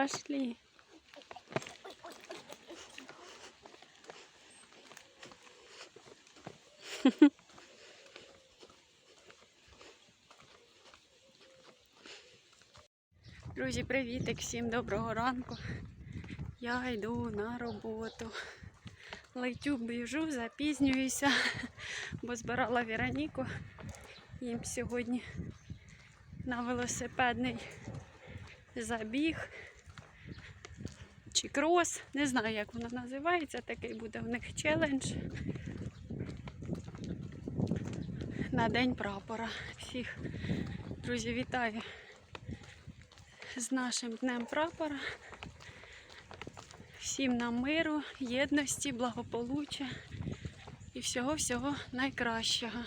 Пошли. Друзі, привітик, всім доброго ранку. Я йду на роботу. Летю, біжу, запізнююся, бо збирала Вероніку. Їм сьогодні на велосипедний забіг чи крос. Не знаю, як воно називається. Такий буде в них челендж. На День прапора. Всіх, друзі, вітаю з нашим Днем прапора. Всім нам миру, єдності, благополуччя і всього-всього найкращого.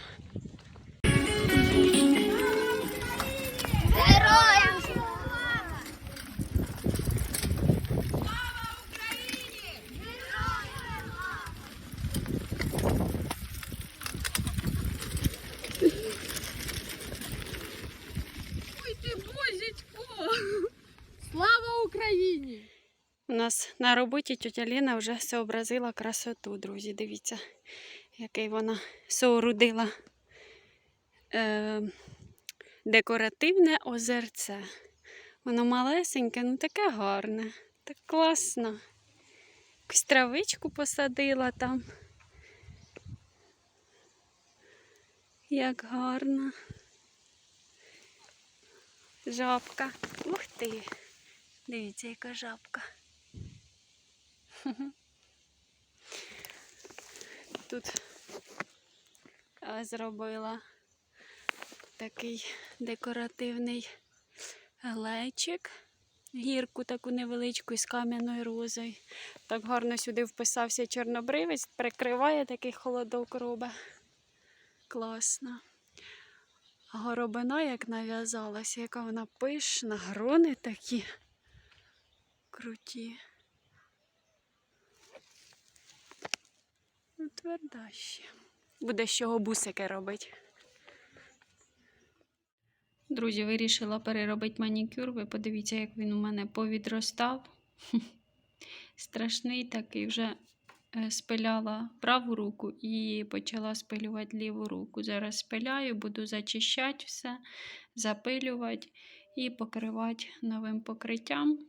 На роботі тетя Ліна вже зобразила красоту, друзі. Дивіться, який вона соорудила е, декоративне озерце. Воно малесеньке, ну таке гарне, так класно. Якусь травичку посадила там. Як гарно. Жабка. Ух ти! Дивіться, яка жабка. Тут зробила такий декоративний глечик, гірку таку невеличку із кам'яною розою. Так гарно сюди вписався чорнобривець, прикриває такий холодок робить. Класно. Горобина як нав'язалася, яка вона пишна, грони такі круті. Тверда ще. Буде з чого бусики робити. Друзі, вирішила переробити манікюр. Ви подивіться, як він у мене повідростав. Страшний такий вже е, спиляла праву руку і почала спилювати ліву руку. Зараз спиляю, буду зачищати все, запилювати і покривати новим покриттям.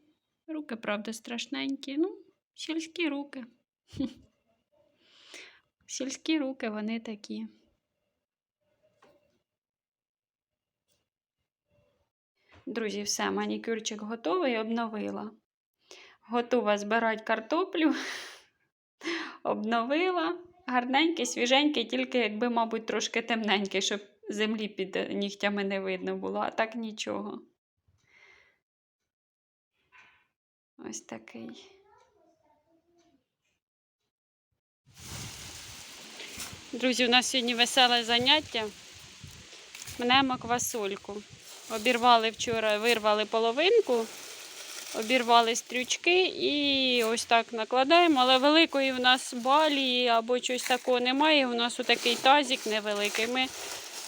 Руки, правда, страшненькі. Ну, сільські руки. Сільські руки вони такі. Друзі, все, манікюрчик готовий, обновила. Готова збирати картоплю. Обновила. Гарненький, свіженький, тільки якби, мабуть, трошки темненький, щоб землі під нігтями не видно було, а так нічого. Ось такий. Друзі, у нас сьогодні веселе заняття. Мнемо квасольку. Обірвали вчора, вирвали половинку, обірвали стрючки і ось так накладаємо. Але великої в нас балії або щось такого немає. У нас отакий тазик невеликий. Ми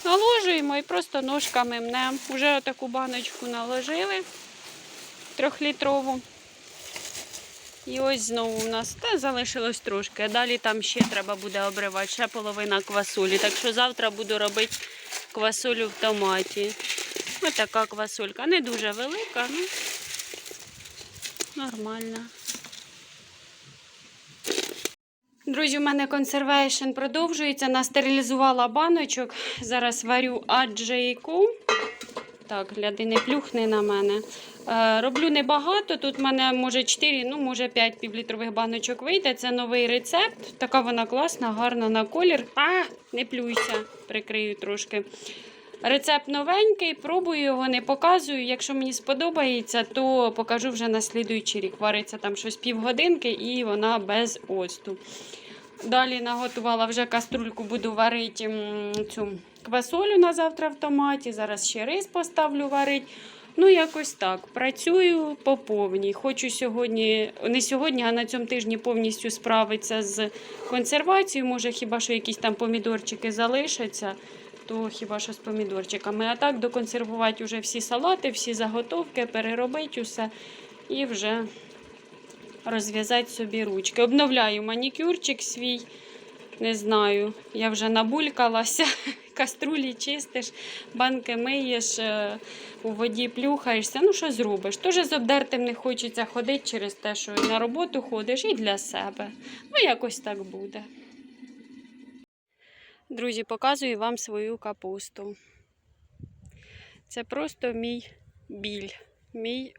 наложуємо і просто ножками мнемо. Уже таку баночку наложили трьохлітрову. І ось знову у нас те залишилось трошки. Далі там ще треба буде обривати, ще половина квасолі. Так що завтра буду робити квасолю в томаті. Ось така квасолька. Не дуже велика, ну нормальна. Друзі, у мене консервейшн продовжується. Настерилізувала баночок. Зараз варю аджейку. Так, гляди, не плюхни на мене. Е, роблю небагато. Тут в мене може 4, ну може 5 півлітрових баночок вийде. Це новий рецепт. Така вона класна, гарна на колір. А, не плюйся, прикрию трошки. Рецепт новенький, пробую його, не показую. Якщо мені сподобається, то покажу вже на слідуючий рік. Вариться там щось півгодинки і вона без оцту. Далі наготувала вже каструльку, буду варити цю квасолю на завтра в томаті. Зараз ще рис поставлю варити. Ну, якось так. Працюю по повній. Хочу сьогодні, не сьогодні, а на цьому тижні повністю справитися з консервацією. Може, хіба що якісь там помідорчики залишаться, то хіба що з помідорчиками. А так доконсервувати вже всі салати, всі заготовки, переробити усе. і вже розв'язати собі ручки. Обновляю манікюрчик свій. Не знаю, я вже набулькалася, каструлі чистиш, банки миєш, е, у воді плюхаєшся. Ну, що зробиш? Тоже з обдертим не хочеться ходити через те, що і на роботу ходиш, і для себе. Ну, якось так буде. Друзі, показую вам свою капусту. Це просто мій біль, мій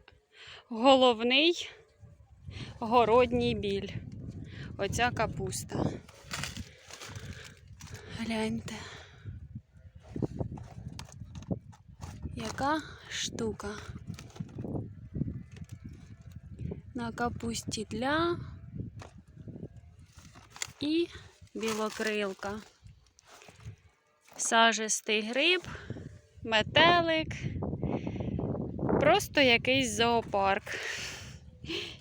головний городній біль. Оця капуста. Гляньте. Яка штука? На капусті для і білокрилка. Сажистий гриб, метелик. Просто якийсь зоопарк.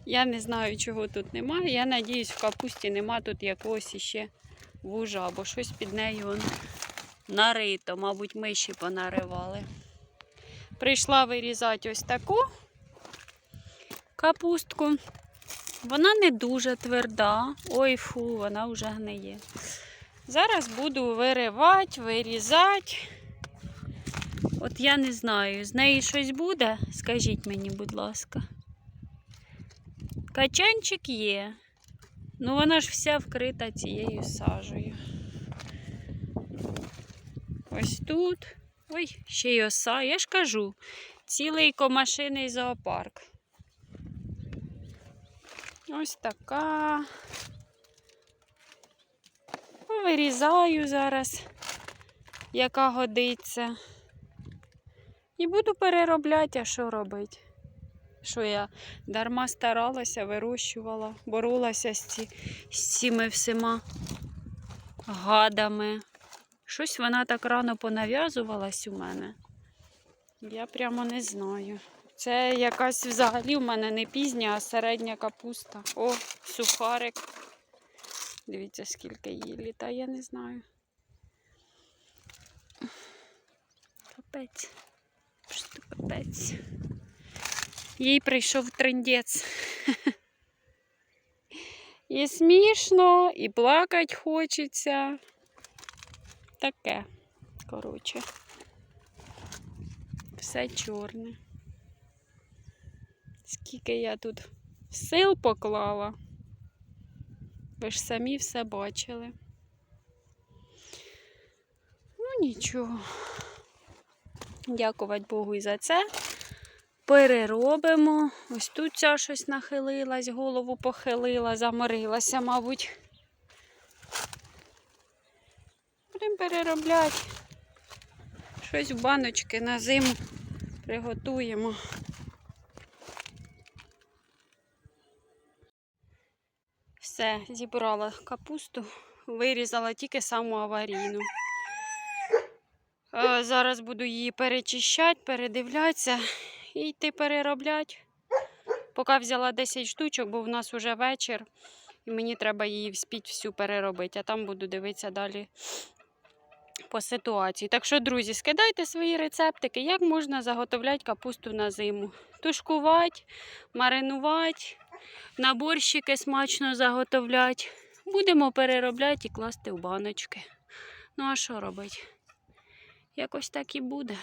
Я не знаю, чого тут немає. Я надіюсь, в капусті нема тут якогось іще вужа, або щось під нею нарито, мабуть, миші понаривали. Прийшла вирізати ось таку капустку. Вона не дуже тверда. Ой, фу, вона вже гниє. Зараз буду виривати, вирізати. От я не знаю, з неї щось буде? Скажіть мені, будь ласка. Качанчик є. Ну вона ж вся вкрита цією сажею. Ось тут. Ой, ще й оса. Я ж кажу, цілий комашиний зоопарк. Ось така. Вирізаю зараз, яка годиться. І буду переробляти, а що робити? Що я дарма старалася, вирощувала, боролася з, ці, з цими всіма гадами. Щось вона так рано понав'язувалась у мене. Я прямо не знаю. Це якась взагалі в мене не пізня, а середня капуста. О, сухарик. Дивіться, скільки її літа, я не знаю. Капець. Просто капець. Їй прийшов трендець. І смішно, і плакать хочеться. Таке, коротше. Все чорне. Скільки я тут сил поклала. Ви ж самі все бачили. Ну нічого. Дякувати Богу і за це. Переробимо. Ось тут ця щось нахилилась, голову похилила, заморилася, мабуть. Будемо переробляти. Щось в баночки на зиму приготуємо. Все, зібрала капусту, вирізала тільки саму аварійну. Е, Зараз буду її перечищати, передивлятися і йти переробляти. Поки взяла 10 штучок, бо в нас вже вечір, і мені треба її вспіть всю переробити, а там буду дивитися далі по ситуації. Так що, друзі, скидайте свої рецептики, як можна заготовляти капусту на зиму. Тушкувати, маринувати, на борщики смачно заготовляти. Будемо переробляти і класти в баночки. Ну а що робити? Якось так і буде.